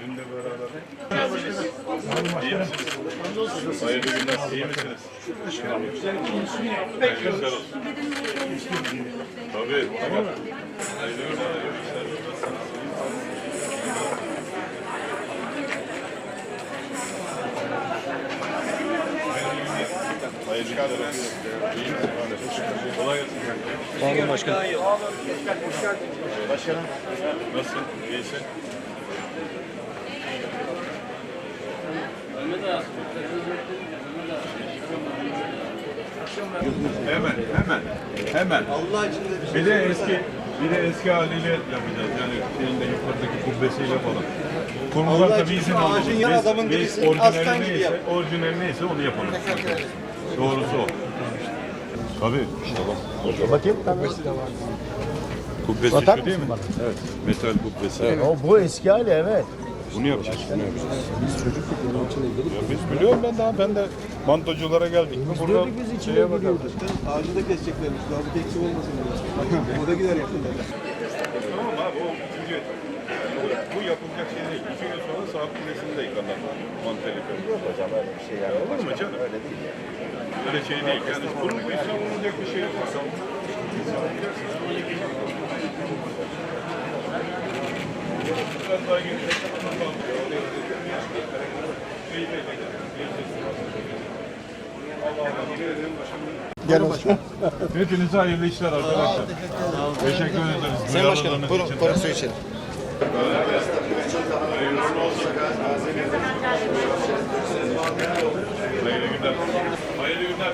Dün de beraber. İyi misiniz? Hayırlı günler. İyi misiniz? Hayırlı olsun. Tabii. Hayırlı günler. Hayırlı günler. Sağ olun başkanım. Başkanım. Nasılsın? İyisin? Hemen, hemen, hemen. Allah için bir de eski, bir de eski haliyle yapacağız. Yani şeyinde yukarıdaki kubbesiyle falan. Kurumlar Allah tabii izin aldı. ağacın yan adamın orijinali aslan gibi yap. orijinali neyse onu yapalım. Doğrusu o. Tabii. Bakayım. Kubbesi Atar şu değil mi? mısın Evet. Metal kubbesi. O bu eski hali evet. Bunu yapacağız. Bunu yapacağız. Biz çocukluk onun için Ya biz biliyorum ben daha ben de mantoculara geldik mi burada diyorduk biz içine bakalım. Ağacı da keseceklermiş. Daha bir teksi olmasın. O da gider yakında. Tamam abi o bu yapılacak şey değil. İki gün sonra saat kulesini de yıkarlar. Manteli Yok hocam öyle bir şey yani. Olur mu canım? Öyle değil ya. Öyle şey değil. Yani bunun bu işten olacak bir şey yok. Biraz daha geniş. Gel başkanım. Hepinize hayırlı işler arkadaşlar. Teşekkür ederiz. Sayın Başkanım buyurun, buyurun su içelim. Hayırlı günler. Hayırlı günler.